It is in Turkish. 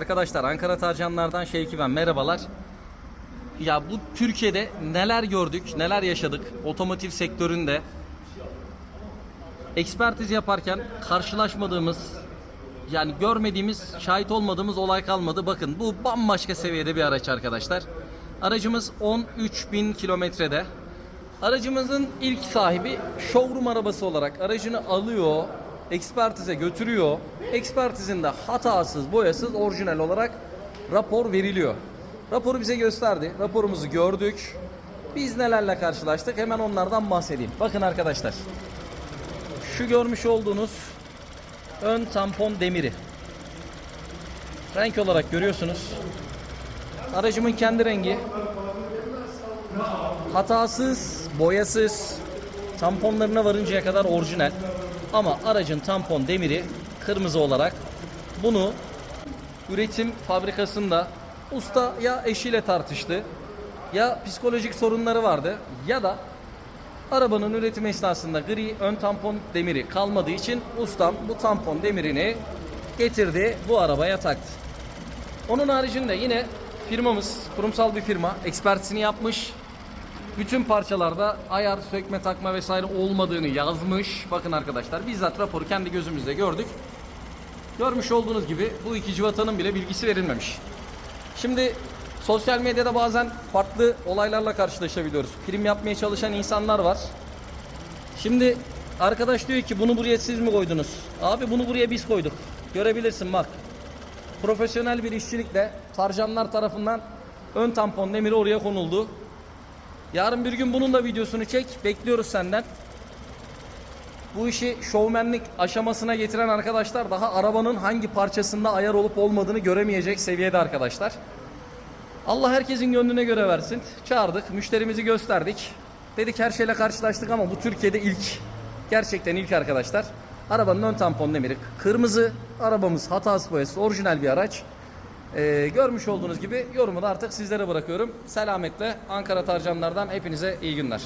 Arkadaşlar Ankara Tarcanlardan Şevki ben merhabalar. Ya bu Türkiye'de neler gördük, neler yaşadık otomotiv sektöründe. Ekspertiz yaparken karşılaşmadığımız yani görmediğimiz, şahit olmadığımız olay kalmadı. Bakın bu bambaşka seviyede bir araç arkadaşlar. Aracımız 13.000 kilometrede. Aracımızın ilk sahibi showroom arabası olarak aracını alıyor, ekspertize götürüyor. Ekspertizinde hatasız, boyasız, orijinal olarak rapor veriliyor. Raporu bize gösterdi. Raporumuzu gördük. Biz nelerle karşılaştık hemen onlardan bahsedeyim. Bakın arkadaşlar. Şu görmüş olduğunuz ön tampon demiri. Renk olarak görüyorsunuz. Aracımın kendi rengi. Hatasız, boyasız, tamponlarına varıncaya kadar orijinal. Ama aracın tampon demiri kırmızı olarak bunu üretim fabrikasında usta ya eşiyle tartıştı ya psikolojik sorunları vardı ya da arabanın üretim esnasında gri ön tampon demiri kalmadığı için ustam bu tampon demirini getirdi bu arabaya taktı. Onun haricinde yine firmamız kurumsal bir firma ekspertisini yapmış. Bütün parçalarda ayar, sökme, takma vesaire olmadığını yazmış. Bakın arkadaşlar bizzat raporu kendi gözümüzle gördük. Görmüş olduğunuz gibi bu iki civatanın bile bilgisi verilmemiş. Şimdi sosyal medyada bazen farklı olaylarla karşılaşabiliyoruz. Prim yapmaya çalışan insanlar var. Şimdi arkadaş diyor ki bunu buraya siz mi koydunuz? Abi bunu buraya biz koyduk. Görebilirsin bak. Profesyonel bir işçilikle tarcanlar tarafından ön tampon demiri oraya konuldu. Yarın bir gün bunun da videosunu çek. Bekliyoruz senden. Bu işi şovmenlik aşamasına getiren arkadaşlar daha arabanın hangi parçasında ayar olup olmadığını göremeyecek seviyede arkadaşlar. Allah herkesin gönlüne göre versin. Çağırdık, müşterimizi gösterdik. Dedik her şeyle karşılaştık ama bu Türkiye'de ilk. Gerçekten ilk arkadaşlar. Arabanın ön tampon demiri kırmızı. Arabamız hatasız boyası orijinal bir araç. Ee, görmüş olduğunuz gibi yorumu da artık sizlere bırakıyorum. Selametle Ankara Tarcanlardan hepinize iyi günler.